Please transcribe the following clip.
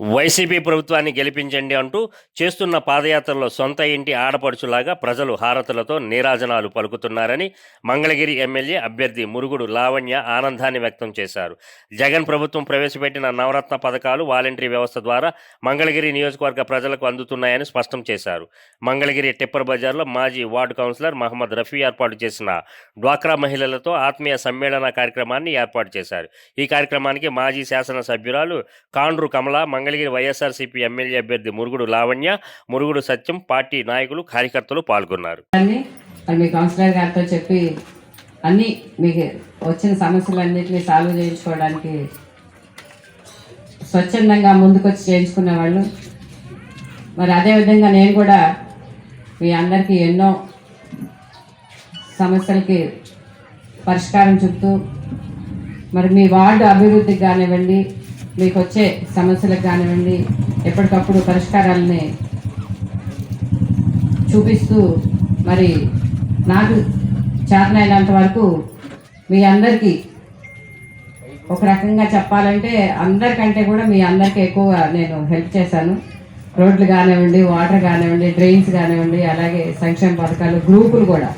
YCP ప్రభుత్వాన్ని గెలిపించండి అంటూ చేస్తున్న పాదయాత్రలో సొంత ఇంటి ఆడపడుచులాగా ప్రజలు హారతులతో నీరాజనాలు పలుకుతున్నారని మంగళగిరి ఎమ్మెల్యే అభ్యర్థి మురుగుడు లావణ్య ఆనందాన్ని వ్యక్తం చేశారు. జగన్ ప్రభుత్వం ప్రవేశపెట్టిన నవరత్న పథకాలు వాలంటరీ వ్యవస్థ ద్వారా మంగళగిరి నియోజకవర్గ ప్రజలకు అందుతున్నాయని స్పష్టం చేశారు. మంగళగిరి టిప్పర్ బజార్లో మాజీ వార్డు కౌన్సిలర్ మహమ్మద్ రఫీ ఏర్పాటు చేసిన డ్వాక్రా మహిళలతో ఆత్మీయ సమ్మేళన కార్యక్రమాన్ని ఏర్పాటు చేశారు. ఈ కార్యక్రమానికి మాజీ శాసనసభ్యురాలు కాండ్రు కమల మంగళగిరి వైఎస్ఆర్సీపీ ఎమ్మెల్యే అభ్యర్థి మురుగుడు లావణ్య మురుగుడు సత్యం పార్టీ నాయకులు కార్యకర్తలు పాల్గొన్నారు. మీ కౌన్సిలర్ గారితో చెప్పి అన్ని మీకు వచ్చిన సమస్యలన్నింటినీ సాల్వ్ చేయించుకోవడానికి స్వచ్ఛందంగా ముందుకొచ్చి చేయించుకునే వాళ్ళు. మరి అదేవిధంగా నేను కూడా మీ అందరికీ ఎన్నో సమస్యలకి పరిష్కారం చెప్తూ మరి మీ వార్డు అభివృద్ధికి కానివ్వండి మీకు వచ్చే సమస్యలకు కానివ్వండి ఎప్పటికప్పుడు పరిష్కారాలని చూపిస్తూ మరి నాకు చేతనైనంత వరకు మీ అందరికీ ఒక రకంగా చెప్పాలంటే అందరికంటే కూడా మీ అందరికీ ఎక్కువ నేను హెల్ప్ చేశాను. రోడ్లు కానివ్వండి వాటర్ కానివ్వండి డ్రైన్స్ కానివ్వండి అలాగే సంక్షేమ పథకాలు గ్రూపులు కూడా.